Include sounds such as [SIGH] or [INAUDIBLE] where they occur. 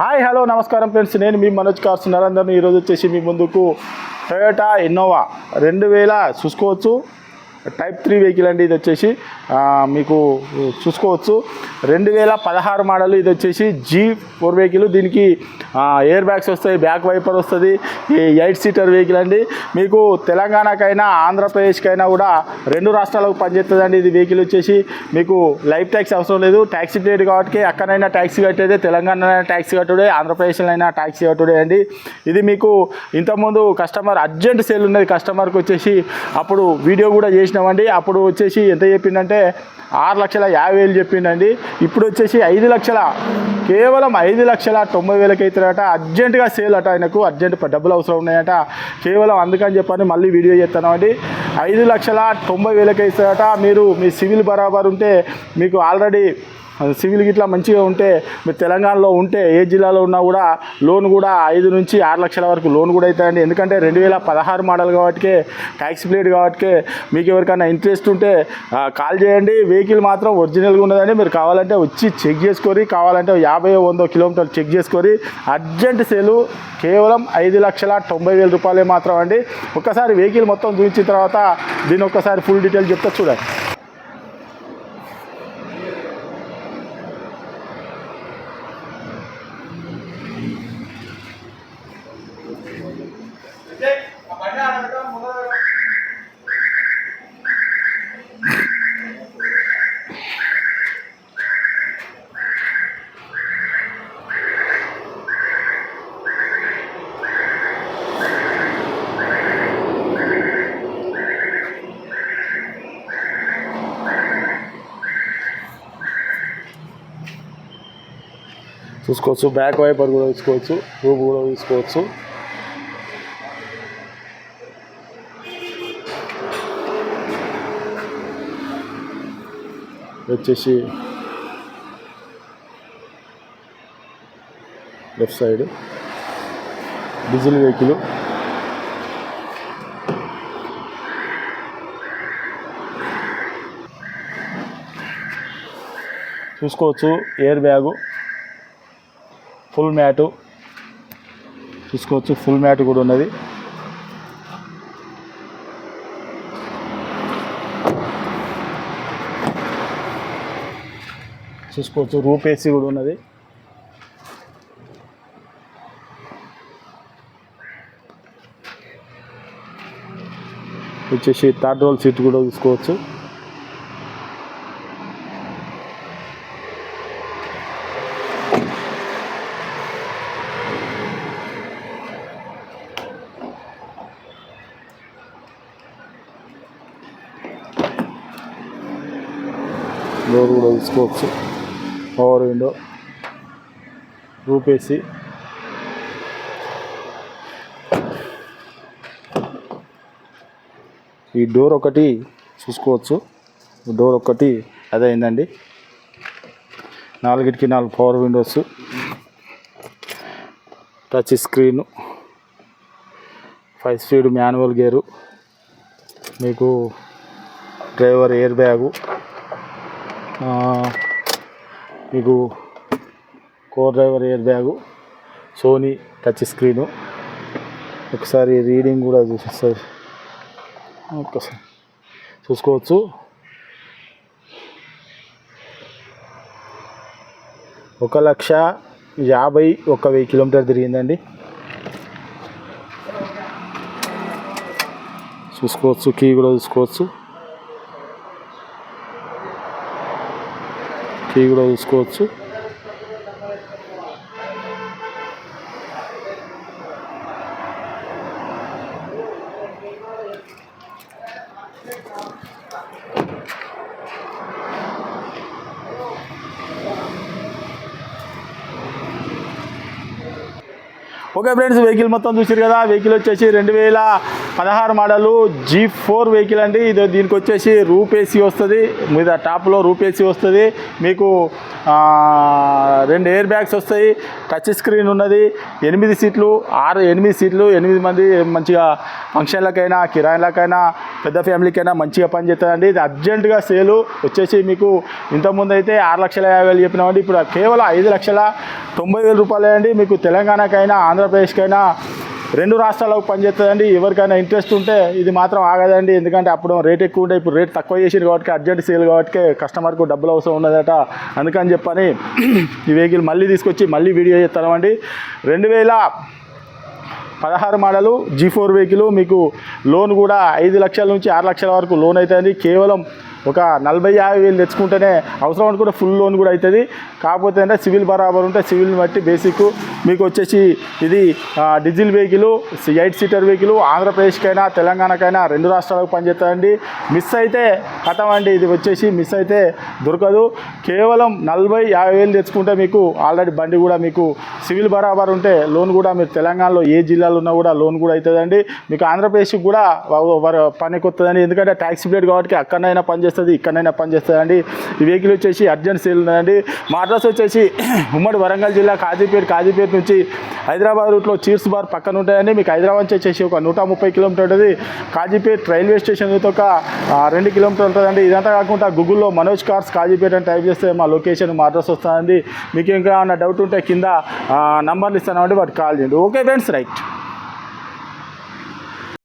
Hi hello నమస్కారం friends. నేను మీ Manoj cars నరేందర్ని. ఈరోజు వచ్చేసి మీ ముందుకు టొయోటా ఇన్నోవా రెండు వేల చూసుకోవచ్చు. టైప్ త్రీ వెహికల్ అండి ఇది వచ్చేసి. మీకు చూసుకోవచ్చు. రెండు వేల పదహారు మోడల్ ఇది వచ్చేసి జీ ఫోర్ వెహికల్. దీనికి ఎయిర్ బ్యాగ్స్ వస్తాయి బ్యాక్ వైపర్ వస్తుంది. ఈ ఎయిట్ సీటర్ వెహికల్ అండి. మీకు తెలంగాణకైనా ఆంధ్రప్రదేశ్కైనా కూడా రెండు రాష్ట్రాలకు పనిచేస్తుందండి ఇది వెహికల్ వచ్చేసి. మీకు లైఫ్ ట్యాక్స్ అవసరం లేదు. ట్యాక్సీ ప్లేట్ కాబట్టి అక్కడైనా ట్యాక్సీ కట్టేదే తెలంగాణ ట్యాక్సీ కట్టుడే ఆంధ్రప్రదేశ్లో అయినా ట్యాక్సీ కట్టుడే అండి. ఇది మీకు ఇంతకుముందు కస్టమర్ అర్జెంట్ సేల్ ఉన్నది కస్టమర్కి వచ్చేసి. అప్పుడు వీడియో కూడా చేసి చేసినామండి. అప్పుడు వచ్చేసి ఎంత చెప్పిందంటే ఆరు లక్షల యాభై వేలు చెప్పిండండి. ఇప్పుడు వచ్చేసి ఐదు లక్షల కేవలం ఐదు లక్షల తొంభై వేలకి అవుతారట అర్జెంటుగా సేల్ అట ఆయనకు. అర్జెంట్ డబ్బులు అవసరం ఉన్నాయట. కేవలం అందుకని చెప్పని మళ్ళీ వీడియో చేస్తానండి ఐదు లక్షల తొంభై వేలకి అవుతారట మీరు మీ సివిల్ బరాబర్ ఉంటే మీకు ఆల్రెడీ సివిల్ గిట్లా మంచిగా ఉంటే మీరు తెలంగాణలో ఉంటే ఏ జిల్లాలో ఉన్నా కూడా లోన్ కూడా ఐదు నుంచి ఆరు లక్షల వరకు లోన్ కూడా అవుతాయండి ఎందుకంటే రెండు వేల పదహారు మోడల్ కాబట్టి ట్యాక్స్ ప్లేట్ కాబట్టి మీకు ఎవరికైనా ఇంట్రెస్ట్ ఉంటే కాల్ చేయండి. వెహికల్ మాత్రం ఒరిజినల్గా ఉన్నదండి. మీరు కావాలంటే వచ్చి చెక్ చేసుకొని కావాలంటే యాభై వందో కిలోమీటర్లు చెక్ చేసుకొని అర్జెంట్ సేలు కేవలం ఐదు లక్షల తొంభై వేల రూపాయలే మాత్రం అండి. ఒక్కసారి వెహికల్ మొత్తం చూపించిన తర్వాత దీని ఒక్కసారి ఫుల్ డీటెయిల్ చెప్తా చూడండి. చూసుకోవచ్చు బ్యాక్ వైపర్ కూడా తీసుకోవచ్చు రూప్ కూడా తీసుకోవచ్చు వచ్చేసి లెఫ్ట్ సైడ్ డీజిల్ వెహికల్. చూసుకోవచ్చు ఎయిర్ బ్యాగు ఫుల్ మ్యాటు. చూసుకోవచ్చు ఫుల్ మ్యాట్ కూడా ఉన్నది. చూసుకోవచ్చు. రూప్ ఏసీ కూడా ఉన్నది. వచ్చేసి థర్డ్ రోల్ సీట్ కూడా చూసుకోవచ్చు. డోర్ కూడా తీసుకోవచ్చు పవర్ విండో రూప్ ఏసీ ఈ డోర్ ఒకటి చూసుకోవచ్చు. డోర్ ఒకటి అదే అయిందండి నాలుగిటికి నాలుగు power windows. Touch screen. Five speed manual gear. మీకు డ్రైవర్ ఎయిర్ బ్యాగు. మీకు co driver air bag Sony touch screen ఒకసారి రీడింగ్ కూడా చూసేస్తారు ఒక్కసారి చూసుకోవచ్చు. ఒక లక్ష యాభై ఒక వెయ్యి కిలోమీటర్ తిరిగిందండి. చూసుకోవచ్చు కీ కూడా చూసుకోవచ్చు. టీ కూడా చూసుకోవచ్చు. ఓకే ఫ్రెండ్స్ వెహికల్ మొత్తం చూసారు కదా. వెహికల్ వచ్చేసి రెండు వేల పదహారు మోడలు జీ ఫోర్ వెహికల్ అండి. ఇది దీనికి వచ్చేసి రూప్ ఏసీ వస్తుంది. మీద టాప్లో రూప్ ఏసీ వస్తుంది. మీకు రెండు ఎయిర్ బ్యాగ్స్ వస్తాయి. టచ్ స్క్రీన్ ఉన్నది. ఎనిమిది సీట్లు ఆరు ఎనిమిది సీట్లు ఎనిమిది మంది మంచిగా ఫంక్షన్లకైనా కిరాయిలకైనా పెద్ద ఫ్యామిలీకైనా మంచిగా పనిచేస్తుందండి. ఇది అర్జెంటుగా సేలు. వచ్చేసి మీకు ఇంతకుముందు అయితే ఆరు లక్షల యాభై వేలు చెప్పినామండి. ఇప్పుడు కేవలం ఐదు లక్షల తొంభై వేల రూపాయలే అండి. మీకు తెలంగాణకైనా ఆంధ్రప్రదేశ్కైనా రెండు రాష్ట్రాలకు పనిచేస్తుందండి. ఎవరికైనా ఇంట్రెస్ట్ ఉంటే ఇది మాత్రం ఆగదండి. ఎందుకంటే అప్పుడు రేట్ ఎక్కువ ఉంటే ఇప్పుడు రేట్ తక్కువ చేసింది కాబట్టి అర్జెంట్ సేల్ కాబట్టి కస్టమర్కు డబ్బులు అవసరం ఉన్నదట. అందుకని చెప్పని ఈ వెహికల్ మళ్ళీ తీసుకొచ్చి మళ్ళీ వీడియో చేస్తామండి రెండు వేల పదహారు మోడలు జీ ఫోర్ వెహికల్ మీకు లోన్ కూడా ఐదు లక్షల నుంచి ఆరు లక్షల వరకు లోన్ అవుతుంది కేవలం ఒక నలభై యాభై వేలు తెచ్చుకుంటేనే అవసరం అనుకుంటే ఫుల్ లోన్ కూడా అవుతుంది. కాకపోతే అంటే సివిల్ బరాబర్ ఉంటే సివిల్ని బట్టి బేసిక్ మీకు వచ్చేసి ఇది diesel vehicle eight seater vehicle ఆంధ్రప్రదేశ్కైనా తెలంగాణకైనా రెండు రాష్ట్రాలకు పనిచేస్తుందండి మిస్ అయితే కథం అండి ఇది వచ్చేసి మిస్ అయితే దొరకదు. కేవలం నలభై యాభై వేలు తెచ్చుకుంటే మీకు ఆల్రెడీ బండి కూడా మీకు సివిల్ బరాబర్ ఉంటే లోన్ కూడా మీరు తెలంగాణలో ఏ జిల్లాలో ఉన్నా కూడా లోన్ కూడా అవుతుందండి. మీకు ఆంధ్రప్రదేశ్కి కూడా పనికి వస్తుందండి ఎందుకంటే ట్యాక్సీ ప్లేట్ కాబట్టి అక్కడైనా పని చేస్తుంది ఇక్కడైనా పని ఈ వెహికల్ వచ్చేసి అర్జెంట్ సేల్ ఉన్నదండి మా అడ్రస్ వచ్చేసి [CLEARS THROAT] ఉమ్మడి వరంగల్ జిల్లా కాజీపేట కాజీపేట నుంచి హైదరాబాద్ రూట్లో చీర్స్ బార్ పక్కన ఉంటాయండి. మీకు హైదరాబాద్ నుంచి వచ్చేసి ఒక నూట ముప్పై కిలోమీటర్ ఉంటుంది. కాజీపేట రైల్వే స్టేషన్ ఒక రెండు కిలోమీటర్ ఉంటుందండి. ఇదంతా కాకుండా గూగుల్లో మనోజ్ కార్స్ కాజీపేట అని టైప్ చేస్తే మా లొకేషన్ మా అడ్రస్ వస్తుందండి. మీకు ఇంకా ఏమైనా డౌట్ ఉంటే కింద నంబర్లు ఇస్తానండి వాటికి కాల్ చేయండి. Okay friends right.